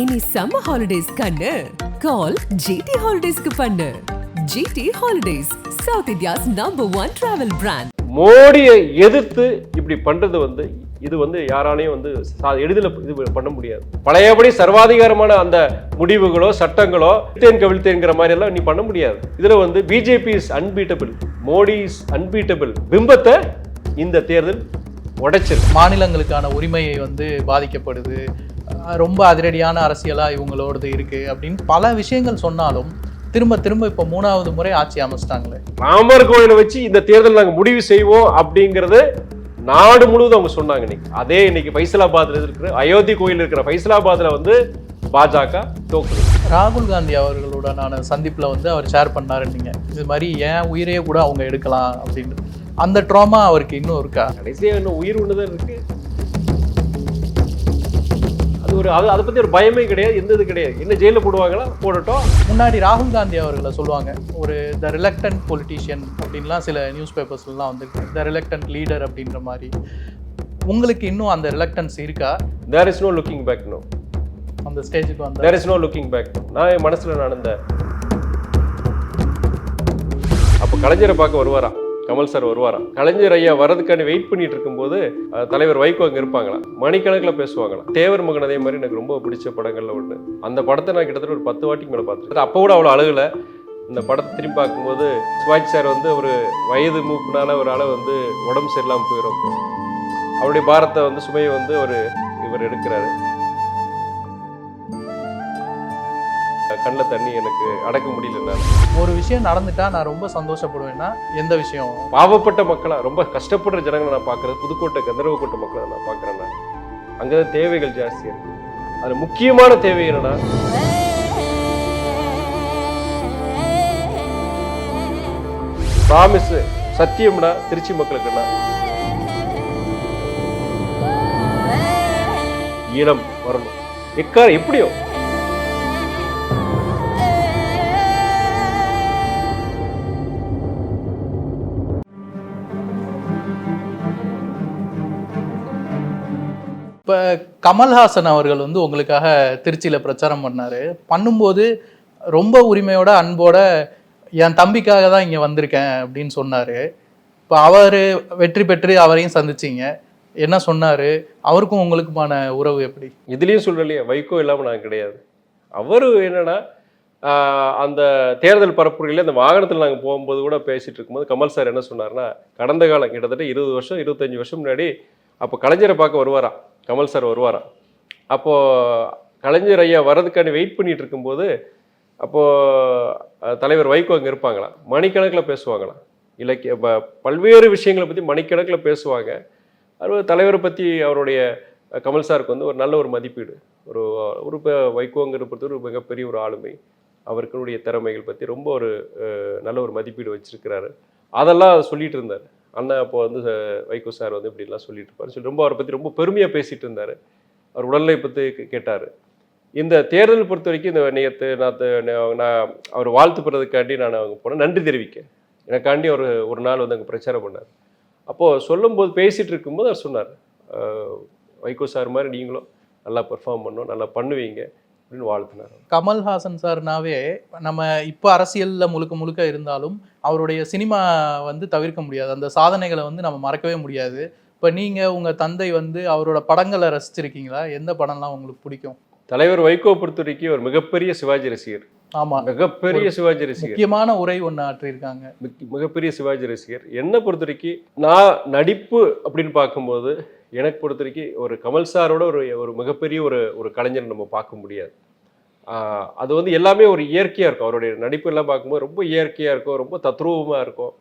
இனி summer holidays கண்ணு. கால் GT ஹாலிடேஸ்க்கு பண்ணு. GT holidays South India's number one travel brand மோடியை எதிர்த்து இப்படி பண்றது வந்து இது வந்து யாராலையும் வந்து எளிதில் இது பண்ண முடியாது. பழையபடி சர்வாதிகாரமான அந்த முடிவுகளோ சட்டங்களோ தேன் கவிழ்த்தேங்கிற மாதிரி எல்லாம் நீ பண்ண முடியாது. இதுல வந்து BJP is unbeatable Modi is unbeatable பிம்பத்தை இந்த தேர்தல் உடைச்சிருக்கு மாநிலங்களுக்கான உரிமையை வந்து பாதிக்கப்படுது. ரொம்ப அதிரடியான அரசியலா இவங்களோடது இருக்கு அப்படின்னு பல விஷயங்கள் சொன்னாலும் திரும்ப திரும்ப இப்போ மூணாவது முறை ஆட்சி அமைச்சிட்டாங்களே. ராமர் கோயிலை வச்சு இந்த தேர்தல் நாங்க முடிவு செய்வோம் அப்படிங்கறது நாடு முழுவதும் அவங்க சொன்னாங்க இன்னைக்கு. அதே இன்னைக்கு ஃபைசலாபாத்ல இருக்கிற அயோத்தி கோயில் இருக்கிற ஃபைசலாபாத்ல வந்து பாஜக தோக்குது. ராகுல் காந்தி அவர்களுடனான சந்திப்புல வந்து அவர் ஷேர் பண்ணாரு நீங்க. இது மாதிரி ஏன் உயிரையே கூட அவங்க எடுக்கலாம் அப்படின்னு. அந்த ட்ராமா அவருக்கு இன்னும் இருக்கா? கடைசியா இன்னும் உயிர் ஒண்ணுதான் இருக்கு. அது ஒரு அது அதை பத்தி ஒரு பயமே கிடையாது எந்த இது கிடையாது. என்ன ஜெயில போடுவாங்களா போடட்டும். முன்னாடி ராகுல் காந்தி அவர்களை சொல்லுவாங்க ஒரு த ரிலக்டன்ட் பொலிட்டீஷியன் அப்படின்லாம் சில நியூஸ் பேப்பர்ஸ்லாம் வந்துருக்கு. த ரிலக்டன்ட் லீடர் அப்படின்ற மாதிரி. உங்களுக்கு இன்னும் அந்த ரிலக்டன்ஸ் இருக்கா? There is no looking back no அந்த ஸ்டேஜுக்கு வந்த. There is no looking back நான் என் மனசுல இந்த அப்போ கலைஞரை பார்க்க வருவாராம் கமல் சார் வருவாராம் கலைஞர் ஐயா வரதுக்கான வெயிட் பண்ணிட்டு இருக்கும்போது தலைவர் வைகோ அங்கே இருப்பாங்களாம் மணிக்கணக்கில் பேசுவாங்களாம். தேவர் மகன் அதே மாதிரி எனக்கு ரொம்ப பிடிச்ச படங்கள்ல ஒன்று அந்த படத்தை நான் கிட்டத்தட்ட ஒரு பத்து வாட்டிக்கு மேலே பார்த்துருக்கேன். அப்போ கூட அவ்வளோ அழகில். இந்த படத்தை திரும்பி பார்க்கும்போது சிவாஜி சார் வந்து ஒரு வயது மூப்புனால ஒரு ஆளை வந்து உடம்பு சரியில்லாமல் போயிடும் அவருடைய பாரத்தை வந்து சுமையை வந்து ஒரு இவர் எடுக்கிறாரு. கண்ணில் தண்ணி எனக்கு அடக்க முடியல. ஒரு விஷயம் நடந்துட்டா நான் ரொம்ப சந்தோஷப்படுவேன்னா எந்த விஷயம்? பாவப்பட்ட மக்களா ரொம்ப கஷ்டப்படுற ஜனங்களை நான் பார்க்கறது புதுக்கோட்டை கந்தரவக்கோட்டை மக்களை நான் பார்க்குறேன் நான் அங்கதான் தேவைகள் ஜாஸ்தியா இருக்கு. அதுல முக்கியமான தேவை என்னன்னா ப்ராமிஸ் சத்தியம்னா திருச்சி மக்களுக்குன்னா ஈழம் வரணும். எக்கார எப்படியோ இப்போ கமல்ஹாசன் அவர்கள் வந்து உங்களுக்காக திருச்சியில் பிரச்சாரம் பண்ணார். பண்ணும்போது ரொம்ப உரிமையோட அன்போட என் தம்பிக்காக தான் இங்கே வந்திருக்கேன் அப்படின்னு சொன்னார். இப்போ அவர் வெற்றி பெற்று அவரையும் சந்திச்சீங்க. என்ன சொன்னார்? அவருக்கும் உங்களுக்குமான உறவு எப்படி? இதுலேயும் சொல்லலையே வைகோ இல்லாமல் நான் கிடையாது. அவர் என்னன்னா அந்த தேர்தல் பரப்புரையில் அந்த வாகனத்தில் நாங்கள் போகும்போது கூட பேசிகிட்டு இருக்கும்போது கமல் சார் என்ன சொன்னார்னா கடந்த காலம் கிட்டத்தட்ட இருபது வருஷம் இருபத்தஞ்சி வருஷம் முன்னாடி அப்போ கலைஞரை பார்க்க வருவாராம். கமல் சார் வருவாராம் அப்போது கலைஞர் ஐயா வரதுக்காண்டி வெயிட் பண்ணிட்டு இருக்கும்போது அப்போது தலைவர் வைகோ அங்கே இருப்பாங்களாம் மணிக்கணக்கில் பேசுவாங்களாம் இலக்கிய ப- பல்வேறு விஷயங்களை பற்றி மணிக்கணக்கில் பேசுவாங்க. அது தலைவரை பற்றி அவருடைய கமல் சாருக்கு வந்து ஒரு நல்ல ஒரு மதிப்பீடு. ஒரு ஒரு வைகோங்கிற பொறுத்த ஒரு மிகப்பெரிய ஒரு ஆளுமை. அவருக்குடைய திறமைகள் பற்றி ரொம்ப ஒரு நல்ல ஒரு மதிப்பீடு வச்சுருக்கிறாரு. அதெல்லாம் சொல்லிட்டு இருந்தார் அண்ணன் அப்போ வந்து வைகோ சார் வந்து இப்படிலாம் சொல்லிட்டு இருப்பார் சொல்லி ரொம்ப அவரை பற்றி ரொம்ப பெருமையாக பேசிட்டு இருந்தார். அவர் உடல்நிலை பற்றி கேட்டார். இந்த தேர்தல் பொறுத்த வரைக்கும் இந்த நேற்று நான் நான் அவர் வாழ்த்து பெறதுக்காண்டி நான் அவங்க போனேன். நன்றி தெரிவிக்க எனக்காண்டி அவர் ஒரு நாள் வந்து அங்கே பிரச்சாரம் பண்ணார். அப்போது சொல்லும்போது பேசிகிட்டு இருக்கும்போது அவர் சொன்னார். வைகோ சார் மாதிரி நீங்களும் நல்லா பெர்ஃபார்ம் பண்ணோம் நல்லா பண்ணுவீங்க. அப்படின்னு வாழ்த்துனார். கமல்ஹாசன் சார்னாவே நம்ம இப்போ அரசியல்ல முழுக்க முழுக்க இருந்தாலும் அவருடைய சினிமா வந்து தவிர்க்க முடியாது. அந்த சாதனைகளை வந்து நம்ம மறக்கவே முடியாது. இப்போ நீங்க உங்க தந்தை வந்து அவரோட படங்களை ரசிச்சிருக்கீங்களா? எந்த படம்லாம் உங்களுக்கு பிடிக்கும்? தலைவர் வைகோ பொறுத்த வரைக்கும் ஒரு மிகப்பெரிய சிவாஜி ரசிகர். ஆமா. மிகப்பெரிய சிவாஜி ரசிகர். முக்கியமான உரை ஒன்று ஆற்றியிருக்காங்க. மிக- மிகப்பெரிய சிவாஜி ரசிகர். என்னை பொறுத்த வரைக்கும் நான் நடிப்பு அப்படின்னு பார்க்கும்போது எனக்கு பொறுத்த வரைக்கும் ஒரு கமல் சாரோட ஒரு ஒரு மிகப்பெரிய ஒரு ஒரு கலைஞர் நம்ம பார்க்க முடியாது. அது வந்து எல்லாமே ஒரு இயற்கையாக இருக்கும். அவருடைய நடிப்பு எல்லாம் பார்க்கும்போது ரொம்ப இயற்கையாக இருக்கும் ரொம்ப தத்ரூபமாக இருக்கும்.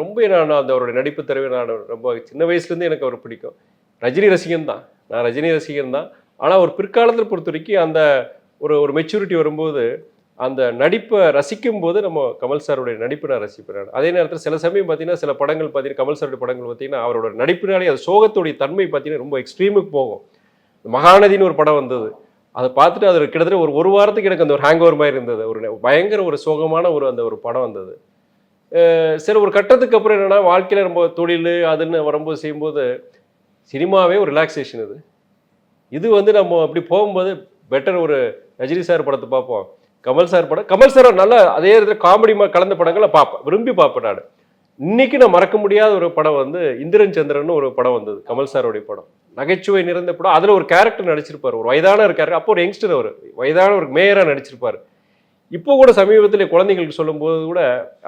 ரொம்ப நான் அந்த அவருடைய நடிப்பு திறமை நான் ரொம்ப சின்ன வயசுலேருந்து எனக்கு அவர் பிடிக்கும். ரஜினி ரசிகன் தான். நான் ரஜினி ரசிகன் தான். ஆனால் ஒரு பிற்காலத்தில் பொறுத்த வரைக்கும் அந்த ஒரு ஒரு மெச்சூரிட்டி வரும்போது அந்த நடிப்பை ரசிக்கும் போது நம்ம கமல் சாருடைய நடிப்பை நான் ரசிப்பேன். அதே நேரத்தில் சில சமயம் பார்த்தீங்கன்னா சில படங்கள் பார்த்தீங்கன்னா கமல் சாருடைய படங்கள் பார்த்தீங்கன்னா அவரோட நடிப்பினாலே அது சோகத்துடைய தன்மை பார்த்தீங்கன்னா ரொம்ப எக்ஸ்ட்ரீமுக்கு போகும். மகாநதின்னு ஒரு படம் வந்தது. அதை பார்த்துட்டு அது கிட்டத்தட்ட ஒரு ஒரு வாரத்துக்கு எனக்கு அந்த ஒரு ஹேங் ஓவர் மாதிரி இருந்தது. ஒரு பயங்கர ஒரு சோகமான ஒரு அந்த ஒரு படம் வந்தது. சரி சில ஒரு கட்டத்துக்கு அப்புறம் என்னென்னா வாழ்க்கையில் ரொம்ப தொழில் அதுன்னு வரும்போது செய்யும்போது சினிமாவே ஒரு ரிலாக்ஸேஷன் இது. இது வந்து நம்ம அப்படி போகும்போது பெட்டர் ஒரு ரஜினி சார் படத்தை பார்ப்போம். கமல் சார் படம். கமல் சார் நல்லா அதே இடத்துல காமெடி கலந்த படங்களை பார்ப்பேன். விரும்பி பார்ப்பேன் நான். இன்னைக்கு நான் மறக்க முடியாத ஒரு படம் வந்து இந்திரன் சந்திரன் ஒரு படம் வந்தது. கமல் சாரோடைய படம். நகைச்சுவை நிறைந்த படம். அதில் ஒரு கேரக்டர் நடிச்சிருப்பார். ஒரு வயதான ஒரு கேரக்டர் அப்போ ஒரு யங்ஸ்டர் அவர். வயதான ஒரு மேயராக நடிச்சிருப்பார். இப்போ கூட சமீபத்தில் குழந்தைங்களுக்கு சொல்லும்போது கூட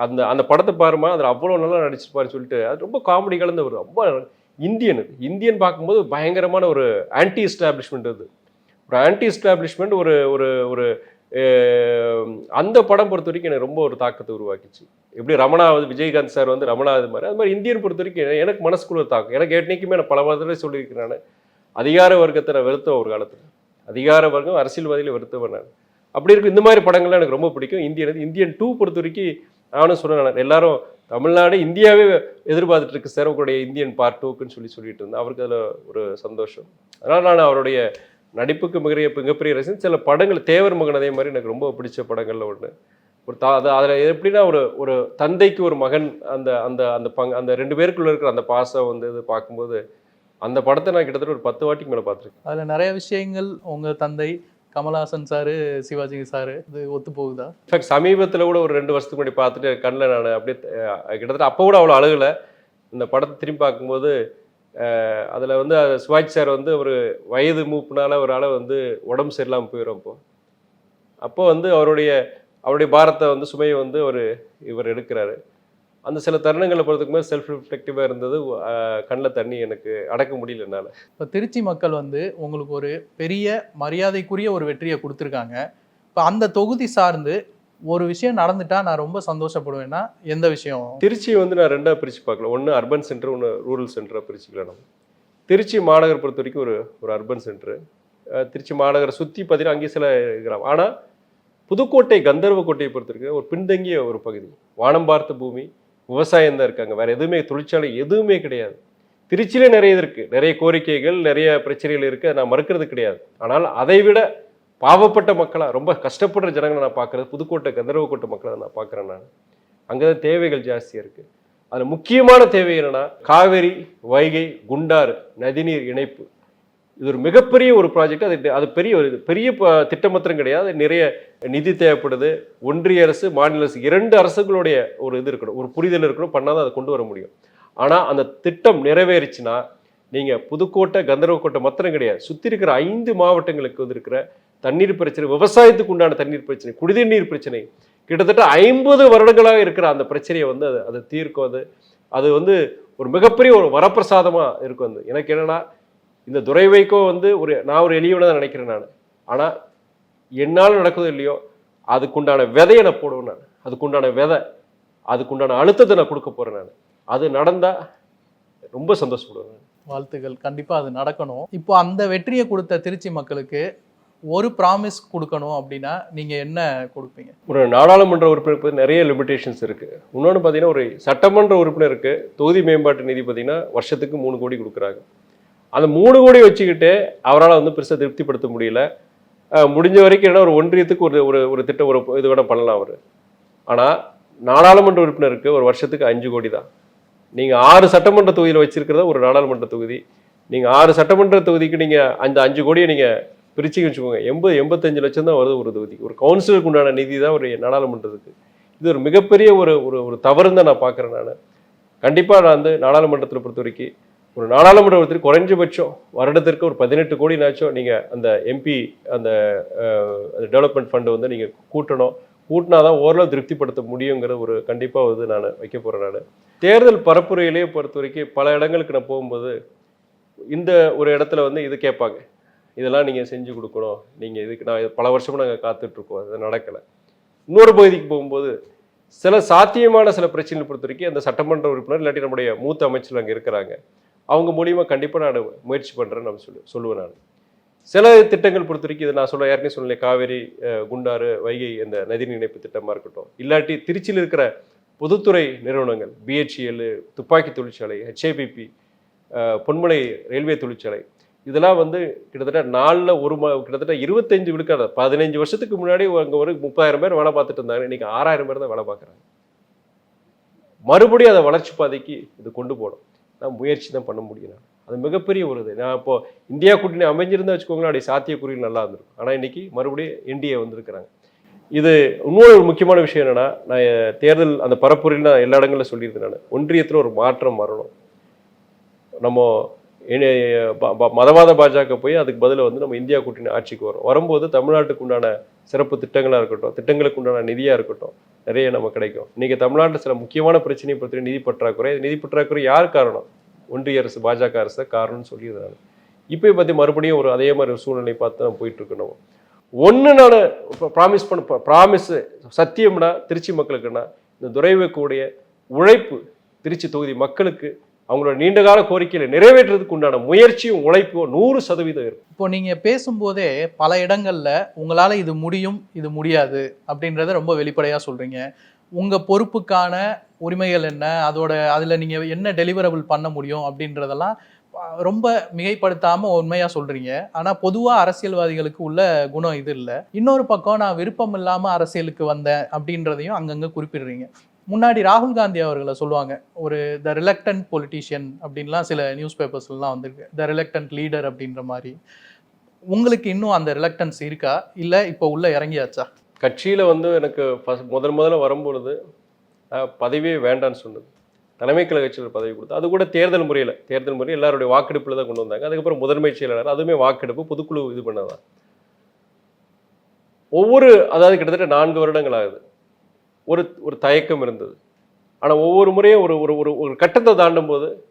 அந்த அந்த படத்தை பாருமா அதில் அவ்வளோ நல்லா நடிச்சிருப்பாருன்னு சொல்லிட்டு அது ரொம்ப காமெடி கலந்த ஒரு ரொம்ப இந்தியன் இந்தியன் பார்க்கும்போது பயங்கரமான ஒரு ஆன்டி எஸ்டாப்ளிஷ்மெண்ட் அது. ஒரு ஆன்டி எஸ்டாப்ளிஷ்மெண்ட் ஒரு ஒரு ஒரு அந்த படம் பொறுத்த வரைக்கும் எனக்கு ரொம்ப ஒரு தாக்கத்தை உருவாக்கிச்சு. எப்படி ரமணா வந்து விஜயகாந்த் சார் வந்து ரமணா அது மாதிரி அது மாதிரி இந்தியன் பொறுத்த வரைக்கும் எனக்கு மனசுக்குள்ள ஒரு தாக்கம். எனக்கு என்றைக்குமே நான் பல தடவை சொல்லியிருக்கிறேன் நான். அதிகார வர்க்கத்தை நான் ஒரு காலத்தில். அதிகார வர்க்கம் அரசியல்வாதியில் வெறுத்தவன் நான். அப்படி இருக்கும் இந்த மாதிரி படங்கள்லாம் எனக்கு ரொம்ப பிடிக்கும். இந்தியன் இந்தியன் டூ பொறுத்த வரைக்கும் நானும் சொன்னேன் எல்லாரும் தமிழ்நாடு இந்தியாவே எதிர்பார்த்துட்டு இருக்கு சார் உங்களுடைய இந்தியன் பார்ட் டூக்குன்னு சொல்லி சொல்லிட்டு இருந்தேன் அவருக்கு அதில் ஒரு சந்தோஷம். அதனால் நான் அவருடைய நடிப்புக்கு மிகரிய மிகப்பெரிய ரசிகன் சில படங்கள் தேவர் மகன் அதே மாதிரி எனக்கு ரொம்ப பிடிச்ச படங்கள்ல ஒன்று ஒரு தா அது அதில் எப்படின்னா ஒரு ஒரு தந்தைக்கு ஒரு மகன் அந்த அந்த அந்த பங்கு அந்த ரெண்டு பேருக்குள்ள இருக்கிற அந்த பாசம் வந்து இது பார்க்கும்போது அந்த படத்தை நான் கிட்டத்தட்ட ஒரு பத்து வாட்டிக்கு மேலே பார்த்துருக்கேன். அதுல நிறைய விஷயங்கள் உங்க தந்தை கமலஹாசன் சாரு சிவாஜி சாரு இது ஒத்து போகுதா? இன்ஃபேக்ட் சமீபத்தில் கூட ஒரு ரெண்டு வருஷத்துக்கு முன்னாடி பார்த்துட்டு கண்ணில் நான் அப்படியே கிட்டத்தட்ட அப்போ கூட அவ்வளோ அழுகலை. இந்த படத்தை திரும்பி பார்க்கும்போது அதில் வந்து அது சிவாஜி சார் வந்து ஒரு வயது மூப்புனால அவரால் வந்து உடம்பு சரியில்லாமல் போயிடும் அப்போ. அப்போ வந்து அவருடைய அவருடைய பாரத்தை வந்து சுமையை வந்து அவர் இவர் எடுக்கிறாரு. அந்த சில தருணங்களை பொறுத்துக்குமே செல்ஃப் ரிஃப்ளெக்டிவாக இருந்தது கண்ணில் தண்ணி எனக்கு அடக்க முடியல என்னால். இப்போ திருச்சி மக்கள் வந்து உங்களுக்கு ஒரு பெரிய மரியாதைக்குரிய ஒரு வெற்றியை கொடுத்துருக்காங்க. இப்போ அந்த தொகுதி சார்ந்து ஒரு விஷயம் நடந்துட்டா நான் ரொம்ப சந்தோஷப்படுவேன்னா எந்த விஷயம்? திருச்சி வந்து நான் ரெண்டாக பிரித்து பார்க்கல ஒன்று அர்பன் சென்டர் ஒன்று ரூரல் சென்டராக பிரிச்சுக்கலாம் நம்ம. திருச்சி மாநகர் பொறுத்த வரைக்கும் ஒரு ஒரு அர்பன் சென்டரு திருச்சி மாநகரை சுற்றி பார்த்தீங்கன்னா அங்கேயும் சில இருக்கிறாங்க ஆனால் புதுக்கோட்டை கந்தர்வ கோட்டையை பொறுத்த வரைக்கும் ஒரு பின்தங்கிய ஒரு பகுதி. வானம் பார்த்த பூமி விவசாயம் தான் இருக்காங்க. வேறு எதுவுமே தொழிற்சாலை எதுவுமே கிடையாது. திருச்சியிலே நிறைய இது நிறைய கோரிக்கைகள் நிறைய பிரச்சனைகள் இருக்குது அதை நான் மறுக்கிறது கிடையாது. ஆனால் அதை விட பாவப்பட்ட மக்களாக ரொம்ப கஷ்டப்படுற ஜனங்களை நான் பார்க்குறது புதுக்கோட்டை கந்தரவக்கோட்டை மக்களை நான் பார்க்குறேன் நான். அங்கே தான் தேவைகள் ஜாஸ்தியாக இருக்குது அதில் முக்கியமான தேவை என்னென்னா காவேரி வைகை குண்டாறு நதிநீர் இணைப்பு. இது ஒரு மிகப்பெரிய ஒரு ப்ராஜெக்ட் அது அது பெரிய ஒரு பெரிய திட்டமத்திரம் கிடையாது. நிறைய நிதி தேவைப்படுது. ஒன்றிய அரசு மாநில அரசு இரண்டு அரசுகளுடைய ஒரு இது இருக்கணும். ஒரு புரிதல் இருக்கணும். பண்ணால் தான் அதை கொண்டு வர முடியும். ஆனால் அந்த திட்டம் நிறைவேறிச்சுன்னா நீங்கள் புதுக்கோட்டை கந்தரவக்கோட்டை மாத்திரம் கிடையாது. சுற்றி இருக்கிற ஐந்து மாவட்டங்களுக்கு வந்து இருக்கிற தண்ணீர் பிரச்சனை விவசாயத்துக்கு உண்டான தண்ணீர் பிரச்சனை குடிநீர் நீர் பிரச்சனை கிட்டத்தட்ட ஐம்பது வருடங்களாக இருக்கிற அந்த பிரச்சனையை வந்து அது அதை தீர்க்கும் அது. அது வந்து ஒரு மிகப்பெரிய ஒரு வரப்பிரசாதமாக இருக்கும் அது. எனக்கு என்னன்னா இந்த துரை வந்து ஒரு நான் ஒரு எளியவனை தான் நினைக்கிறேன் நான். ஆனால் என்னால் நடக்குதோ இல்லையோ அதுக்குண்டான விதையை நான் போடுவேன் நான். அதுக்குண்டான விதை அதுக்குண்டான அழுத்தத்தை நான் கொடுக்க போகிறேன் நான். அது நடந்தால் ரொம்ப சந்தோஷப்படுவேன் வாழ்த்துக்கள். கண்டிப்பாக அது நடக்கணும். இப்போ அந்த வெற்றியை கொடுத்த திருச்சி மக்களுக்கு ஒரு ப்ராமிஸ் கொடுக்கணும் அப்படின்னா நீங்கள் என்ன கொடுப்பீங்க? ஒரு நாடாளுமன்ற உறுப்பினருக்கு நிறைய லிமிடேஷன்ஸ் இருக்குது இன்னொன்று பார்த்தீங்கன்னா ஒரு சட்டமன்ற உறுப்பினருக்கு தொகுதி மேம்பாட்டு நிதி பார்த்தீங்கன்னா வருஷத்துக்கு மூணு கோடி கொடுக்குறாங்க. அந்த மூணு கோடி வச்சுக்கிட்டு அவரால் வந்து பெருசாக திருப்திப்படுத்த முடியல. முடிஞ்ச வரைக்கும் என்ன ஒரு ஒன்றியத்துக்கு ஒரு ஒரு ஒரு திட்டம் ஒரு இது கூட பண்ணலாம் அவர். ஆனால் நாடாளுமன்ற உறுப்பினருக்கு ஒரு வருஷத்துக்கு அஞ்சு கோடி தான். நீங்கள் ஆறு சட்டமன்ற தொகுதியில் வச்சுருக்கிறத ஒரு நாடாளுமன்ற தொகுதி. நீங்கள் ஆறு சட்டமன்ற தொகுதிக்கு நீங்கள் அந்த அஞ்சு கோடியை நீங்கள் பிரித்து வச்சுக்கோங்க. எண்பது எண்பத்தஞ்சு லட்சம் தான் வருது ஒரு தொகுதிக்கு ஒரு கவுன்சிலருக்கு உண்டான நிதி தான் ஒரு நாடாளுமன்றத்துக்கு. இது ஒரு மிகப்பெரிய ஒரு ஒரு ஒரு தவறுன்னு தான் நான் பார்க்குறேன் நான். கண்டிப்பாக நான் வந்து நாடாளுமன்றத்தில் பொறுத்த வரைக்கும் ஒரு நாடாளுமன்ற குறைஞ்சபட்சம் வருடத்திற்கு ஒரு பதினெட்டு கோடினாச்சும் நீங்கள் அந்த எம்பி அந்த டெவலப்மெண்ட் ஃபண்டு வந்து நீங்கள் கூட்டணும். கூட்டினா தான் ஓரளவு திருப்திப்படுத்த முடியுங்கிற ஒரு கண்டிப்பாக வந்து நான் வைக்க போகிறேன் நான். தேர்தல் பரப்புரையிலேயே பொறுத்த வரைக்கும் பல இடங்களுக்கு நான் போகும்போது இந்த ஒரு இடத்துல வந்து இது கேட்பாங்க. இதெல்லாம் நீங்கள் செஞ்சு கொடுக்கணும். நீங்கள் இதுக்கு நான் பல வருஷமும் நாங்கள் காத்துட்ருக்கோம். அது நடக்கலை. இன்னொரு பகுதிக்கு போகும்போது சில சாத்தியமான சில பிரச்சனைகள் பொறுத்த வரைக்கும் அந்த சட்டமன்ற உறுப்பினர் இல்லாட்டி நம்முடைய மூத்த அமைச்சர்கள் அங்கே இருக்கிறாங்க. அவங்க மூலியமாக கண்டிப்பாக நான் முயற்சி பண்ணுறேன்னு நம்ம சொல்லு சொல்லுவேன் நான். சில திட்டங்கள் பொறுத்த வரைக்கும் இதை நான் சொல்ல ஏற்கனவே சொன்னேன் காவேரி குண்டாறு வைகை இந்த நதி இணைப்பு திட்டமாக இருக்கட்டும். இல்லாட்டி திருச்சியில் இருக்கிற பொதுத்துறை நிறுவனங்கள் பிஹெச்இஎல் துப்பாக்கி தொழிற்சாலை ஹெச்ஏபிபி பொன்மலை ரயில்வே தொழிற்சாலை இதெல்லாம் வந்து கிட்டத்தட்ட நாலில் ஒரு ம கிட்டத்தட்ட இருபத்தஞ்சு விழுக்காடு பதினஞ்சு வருஷத்துக்கு முன்னாடி அங்கே ஒரு முப்பதாயிரம் பேர் வேலை பார்த்துட்டு இருந்தாங்க. இன்றைக்கி ஆறாயிரம் பேர் தான் வேலை பார்க்குறாங்க. மறுபடியும் அதை வளர்ச்சி பாதைக்கு இது கொண்டு போகணும். நான் முயற்சி தான் பண்ண முடியும் நான். அது மிகப்பெரிய ஒரு இது. நான் இப்போ இந்தியா கூட்டணி அமைஞ்சிருந்தா வச்சுக்கோங்களேன் அப்படி சாத்தியக்குறியில் நல்லா இருந்திருக்கும். ஆனால் இன்னைக்கு மறுபடியும் என்டிஏ வந்திருக்கிறாங்க. இது இன்னொரு ஒரு முக்கியமான விஷயம் என்னென்னா நான் தேர்தல் அந்த பரப்புரையில் நான் எல்லா இடங்களிலும் சொல்லியிருந்தேன் நான். ஒன்றியத்தில் ஒரு மாற்றம் வரணும். நம்ம மதவாத பாஜக போய் அதுக்கு பதிலா வந்து நம்ம இந்தியா கூட்டணி ஆட்சிக்கு வரும். வரும்போது தமிழ்நாட்டுக்கு உண்டான சிறப்பு திட்டங்களாக இருக்கட்டும் திட்டங்களுக்கு உண்டான நிதியாக இருக்கட்டும் நிறைய நமக்கு கிடைக்கும். இன்றைக்கி தமிழ்நாட்டில் சில முக்கியமான பிரச்சனையை பற்றி நிதி பற்றாக்குறை நிதி பற்றாக்குறை யார் காரணம்? ஒன்றிய அரசு பாஜக அரசு தான் காரணம்னு சொல்லியிருந்தாங்க. இப்போ பற்றி மறுபடியும் ஒரு அதே மாதிரி ஒரு சூழ்நிலை பார்த்து தான் போயிட்டுருக்கணும் ஒன்று நான் ப்ராமிஸ் பண்ண ப்ராமிஸ் சத்தியம்னா திருச்சி மக்களுக்குன்னா இந்த துரைவைக்கூடிய உழைப்பு திருச்சி தொகுதி மக்களுக்கு அவங்களோட நீண்டகால கோரிக்கையில நிறைவேற்றுறதுக்கு உண்டான முயற்சியும் உழைப்பும் நூறு சதவீதம் இருக்கும். இப்போ நீங்க பேசும்போதே பல இடங்கள்ல உங்களால இது முடியும் இது முடியாது அப்படின்றத ரொம்ப வெளிப்படையா சொல்றீங்க. உங்க பொறுப்புக்கான உரிமைகள் என்ன? அதோட அதுல நீங்க என்ன டெலிவரபிள் பண்ண முடியும் அப்படின்றதெல்லாம் ரொம்ப மிகைப்படுத்தாம உண்மையா சொல்றீங்க. ஆனா பொதுவா அரசியல்வாதிகளுக்கு உள்ள குணம் இது இல்லை. இன்னொரு பக்கம் நான் விருப்பம் இல்லாம அரசியலுக்கு வந்தேன் அப்படின்றதையும் அங்கங்க குறிப்பிடுறீங்க. முன்னாடி ராகுல் காந்தி அவர்களை சொல்லுவாங்க ஒரு த ரிலக்டன்ட் பொலிட்டீஷியன் அப்படின்லாம் சில நியூஸ் பேப்பர்ஸ்லாம் வந்திருக்கு. த ரிலக்டன்ட் லீடர் அப்படின்ற மாதிரி. உங்களுக்கு இன்னும் அந்த ரிலக்டன்ஸ் இருக்கா? இல்லை இப்போ உள்ள இறங்கியாச்சா? கட்சியில் வந்து எனக்கு ஃபஸ்ட் முதல் முதல்ல வரும்பொழுது பதவியே வேண்டான்னு சொன்னது. தலைமை கழக பதவி கொடுத்து அது கூட தேர்தல் முறையில் தேர்தல் முறையில் எல்லாருடைய வாக்கெடுப்பில் தான் கொண்டு வந்தாங்க. அதுக்கப்புறம் முதன்மை செயலாளர் அதுவுமே வாக்கெடுப்பு பொதுக்குழு இது பண்ணதான். ஒவ்வொரு அதாவது கிட்டத்தட்ட நான்கு வருடங்கள் ஆகுது. ஒரு ஒரு தயக்கம் இருந்தது. ஆனால் ஒவ்வொரு முறையும் ஒரு ஒரு ஒரு ஒரு கட்டத்தை தாண்டும் போது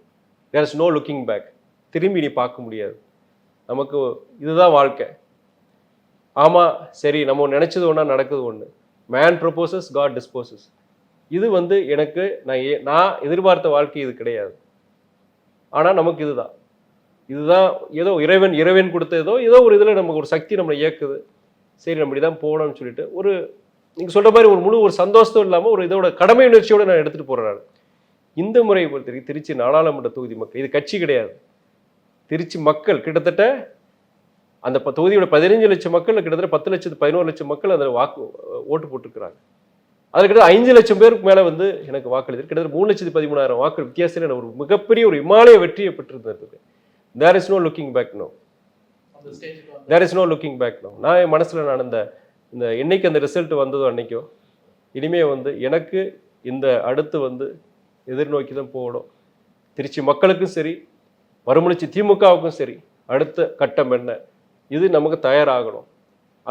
there is no looking back திரும்பி நீ பார்க்க முடியாது. நமக்கு இதுதான் வாழ்க்கை. ஆமாம் சரி நம்ம நினச்சது ஒன்றா நடக்குது ஒன்று மேன் ப்ரொபோசஸ் காட் டிஸ்போசஸ் இது வந்து எனக்கு நான் ஏ- நான் எதிர்பார்த்த வாழ்க்கை இது கிடையாது. ஆனால் நமக்கு இதுதான். இதுதான் ஏதோ இறைவன் இறைவன் கொடுத்த ஏதோ ஏதோ ஒரு இதில் நமக்கு ஒரு சக்தி நம்மளை இயக்குது. சரி நம்ம இப்படி தான் போகணும்னு சொல்லிட்டு ஒரு நீங்கள் சொல்கிற மாதிரி ஒரு முழு ஒரு சந்தோஷம் இல்லாமல் ஒரு இதோட கடமை உணர்ச்சியோட நான் எடுத்துகிட்டு போகிறேன் நான். இந்த முறையை பொறுத்தவரைக்கும் திருச்சி நாடாளுமன்ற தொகுதி மக்கள் இது கட்சி கிடையாது. திருச்சி மக்கள் கிட்டத்தட்ட அந்த ப- தொகுதியோட பதினஞ்சு லட்சம் மக்கள் கிட்டத்தட்ட பத்து லட்சத்து பதினோரு லட்சம் மக்கள் அதில் வாக்கு ஓட்டு போட்டிருக்கிறாங்க. அதில் கிட்டத்தட்ட அஞ்சு லட்சம் பேருக்கு மேலே வந்து எனக்கு வாக்களித்து கிட்டத்தட்ட மூணு லட்சத்து பதிமூணாயிரம் வாக்கு வித்தியாசத்தில் ஒரு மிகப்பெரிய ஒரு இமாலய வெற்றியை பெற்றிருந்தது. There is no looking back no there is no looking back no நான் என் மனசில் நான் இந்த இந்த என்னைக்கு அந்த ரிசல்ட் வந்ததோ அன்றைக்கோ இனிமே வந்து எனக்கு இந்த அடுத்து வந்து எதிர்நோக்கி தான் போகணும். திருச்சி மக்களுக்கும் சரி மறுமலர்ச்சி திமுகவுக்கும் சரி அடுத்த கட்டம் என்ன? இது நமக்கு தயாராகணும்.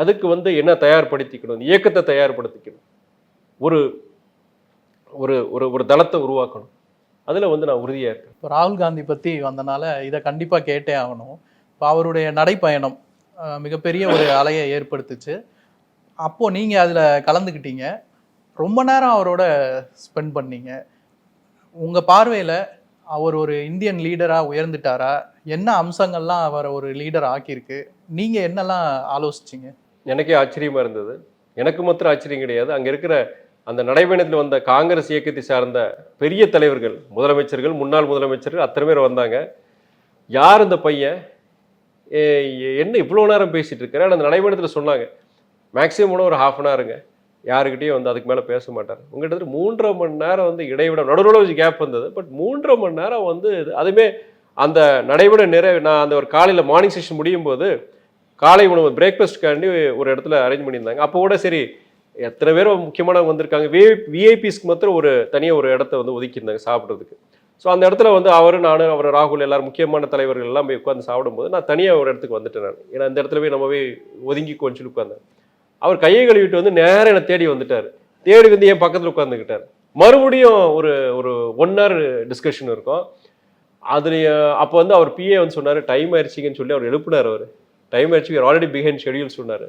அதுக்கு வந்து என்ன தயார்படுத்திக்கணும்? இந்த இயக்கத்தை தயார்படுத்திக்கணும். ஒரு ஒரு ஒரு ஒரு தளத்தை உருவாக்கணும். அதில் வந்து நான் உறுதியாக இருக்கேன். இப்போ ராகுல் காந்தி பற்றி வந்தனால இதை கண்டிப்பாக கேட்டே ஆகணும். இப்போ அவருடைய நடைப்பயணம் மிகப்பெரிய ஒரு அலையை ஏற்படுத்துச்சு. அப்போது நீங்கள் அதில் கலந்துக்கிட்டீங்க. ரொம்ப நேரம் அவரோட ஸ்பெண்ட் பண்ணீங்க. உங்கள் பார்வையில் அவர் ஒரு இந்தியன் லீடராக உயர்ந்துட்டாரா? என்ன அம்சங்கள்லாம் அவரை ஒரு லீடர் ஆக்கியிருக்கு? நீங்கள் என்னெல்லாம் ஆலோசிச்சிங்க? எனக்கே ஆச்சரியமாக இருந்தது. எனக்கு மாத்திரம் ஆச்சரியம் கிடையாது. அங்கே இருக்கிற அந்த நடைபயணத்தில் வந்த காங்கிரஸ் இயக்கத்தை சார்ந்த பெரிய தலைவர்கள் முதலமைச்சர்கள் முன்னாள் முதலமைச்சர்கள் அத்தனை பேர் வந்தாங்க. யார் இந்த பையன்? ஏ, என்ன இவ்வளோ நேரம் பேசிகிட்டு இருக்கிறேன் அந்த நடைபயணத்தில் சொன்னாங்க. மேக்ஸிமம் ஒரு ஹாஃப் அன் ஹவருங்க யாருக்கிட்டையும் வந்து அதுக்கு மேலே பேச மாட்டார். உங்கள்கிட்ட மூன்றரை மணி நேரம் வந்து இடைவிட நடுவில் கேப் வந்தது. பட் மூன்றரை மணி நேரம் வந்து அதுவுமே அந்த நடைபெற நிறைய நான் அந்த ஒரு காலையில் மார்னிங் செஷன் முடியும் போது காலை உணவு பிரேக்ஃபாஸ்ட்காண்டி ஒரு இடத்துல அரேஞ்ச் பண்ணியிருந்தாங்க. அப்போ கூட சரி எத்தனை பேர் முக்கியமானவங்க வந்திருக்காங்க. வி விஐபிஸ்க்கு மாத்திரம் ஒரு தனியாக ஒரு இடத்த வந்து ஒதுக்கியிருந்தாங்க சாப்பிட்றதுக்கு. ஸோ அந்த இடத்துல வந்து அவர் நான் அவர் ராகுல் எல்லாரும் முக்கியமான தலைவர்கள் எல்லாம் போய் உட்காந்து சாப்பிடும்போது நான் தனியாக ஒரு இடத்துக்கு வந்துட்டேன் நான். ஏன்னா அந்த இடத்துல போய் நம்ம போய் ஒதுங்கி கொஞ்சம் உட்காந்தேன் அவர் கையை கழுவிட்டு வந்து நேரம் என்னை தேடி வந்துட்டார். தேடி வந்து என் பக்கத்தில் உட்காந்துக்கிட்டார் மறுபடியும் ஒரு ஒரு ஒன் ஹவர் டிஸ்கஷன் இருக்கும். அதில் அப்போ வந்து அவர் பிஏ வந்து சொன்னார் டைம் ஆயிடுச்சிங்கன்னு சொல்லி அவர் எழுப்பினார் அவர். டைம் ஆயிடுச்சு ஆல்ரெடி பிஹைண்ட் ஷெடியூல் சொன்னார்.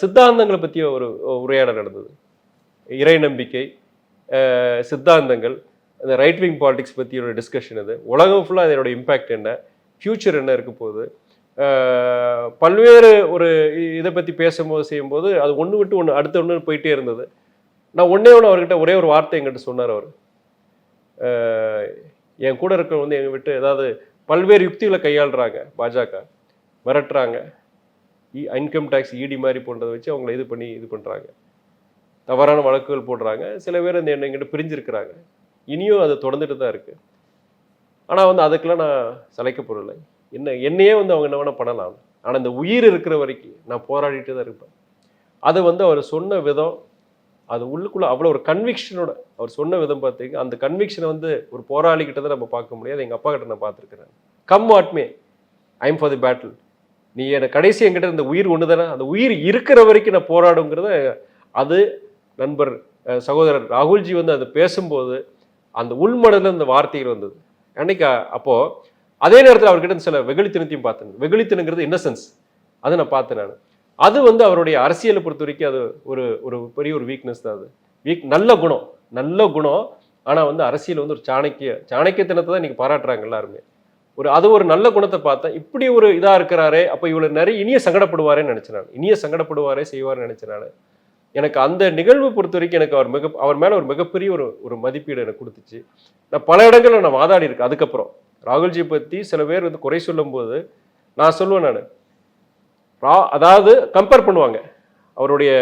சித்தாந்தங்களை பற்றிய ஒரு உரையாடல் நடந்தது. இறை நம்பிக்கை சித்தாந்தங்கள் இந்த ரைட் விங் பாலிடிக்ஸ் பற்றி ஒரு டிஸ்கஷன் இது உலகம் ஃபுல்லாக அதனோட இம்பேக்ட் என்ன? ஃப்யூச்சர் என்ன இருக்க போகுது? பல்வேறு ஒரு இதை பற்றி பேசும்போது செய்யும்போது அது ஒன்று விட்டு ஒன்று அடுத்த ஒன்று போயிட்டே இருந்தது. நான் ஒன்றே ஒன்று அவர்கிட்ட ஒரே ஒரு வார்த்தை எங்கிட்ட சொன்னார் அவர். என் கூட இருக்கிற வந்து எங்கள் விட்டு ஏதாவது பல்வேறு யுக்திகளை கையாளுறாங்க பாஜக. மிரட்டுறாங்க. இன்கம் டேக்ஸ் இடி மாதிரி போன்றதை வச்சு அவங்கள இது பண்ணி இது பண்ணுறாங்க தவறான வழக்குகள் போடுறாங்க. சில பேர் இந்த எண்ணெய் எங்கிட்ட பிரிஞ்சிருக்கிறாங்க. இனியும் அது தொடர்ந்துட்டு தான் இருக்குது ஆனால் வந்து அதுக்கெல்லாம் நான் சளைக்க என்ன என்னையே வந்து அவங்க என்ன வேணால் பண்ணலாம். ஆனால் இந்த உயிர் இருக்கிற வரைக்கும் நான் போராடிட்டு தான் இருப்பேன். அது வந்து அவர் சொன்ன விதம் அது உள்ளுக்குள்ளே அவ்வளோ ஒரு கன்விக்ஷனோட அவர் சொன்ன விதம் பார்த்தீங்கன்னா அந்த கன்விக்ஷனை வந்து ஒரு போராளிக்கிட்ட தான் நம்ம பார்க்க முடியாது. எங்கள் அப்பா கிட்ட நான் பார்த்துருக்குறேன். Come what may I'm for the battle நீ என்னை கடைசி என்கிட்ட இந்த உயிர் ஒன்று தானே அந்த உயிர் இருக்கிற வரைக்கும் நான் போராடுங்கிறத அது நண்பர் சகோதரர் ராகுல்ஜி வந்து அதை பேசும்போது அந்த உள்மனதில் அந்த வார்த்தைகள் வந்தது. அன்னைக்கு அப்போது அதே நேரத்தில் அவர்கிட்ட சில வெகுளித்தனத்தையும் பார்த்தேன். வெகுளித்தனங்கிறது இன்னசென்ஸ் அதை நான் பார்த்தேன் நான். அது வந்து அவருடைய அரசியலை பொறுத்த வரைக்கும் அது ஒரு ஒரு பெரிய ஒரு வீக்னஸ் தான் அது. வீக் நல்ல குணம். நல்ல குணம். ஆனால் வந்து அரசியல் வந்து ஒரு சாணக்கிய சாணக்கியத்தனத்தை தான் இன்னைக்கு பாராட்டுறாங்க எல்லாருமே. ஒரு அது ஒரு நல்ல குணத்தை பார்த்தேன். இப்படி ஒரு இதாக இருக்கிறாரே அப்போ இவ்வளவு நிறைய இனிய சங்கடப்படுவாரேன்னு நினைச்சேன் நான். இனிய சங்கடப்படுவாரே செய்வார்னு நினைச்சேன் நான். எனக்கு அந்த நிகழ்வு பொறுத்த வரைக்கும் எனக்கு அவர் மிக அவர் மேலே ஒரு மிகப்பெரிய ஒரு ஒரு மதிப்பீடு எனக்கு கொடுத்துச்சு. நான் பல இடங்களில் நான் வாதாடி இருக்கேன் அதுக்கப்புறம். ராகுல்ஜி பற்றி சில பேர் வந்து குறை சொல்லும்போது நான் சொல்லுவேன் நான். ரா அதாவது கம்பேர் பண்ணுவாங்க. அவருடைய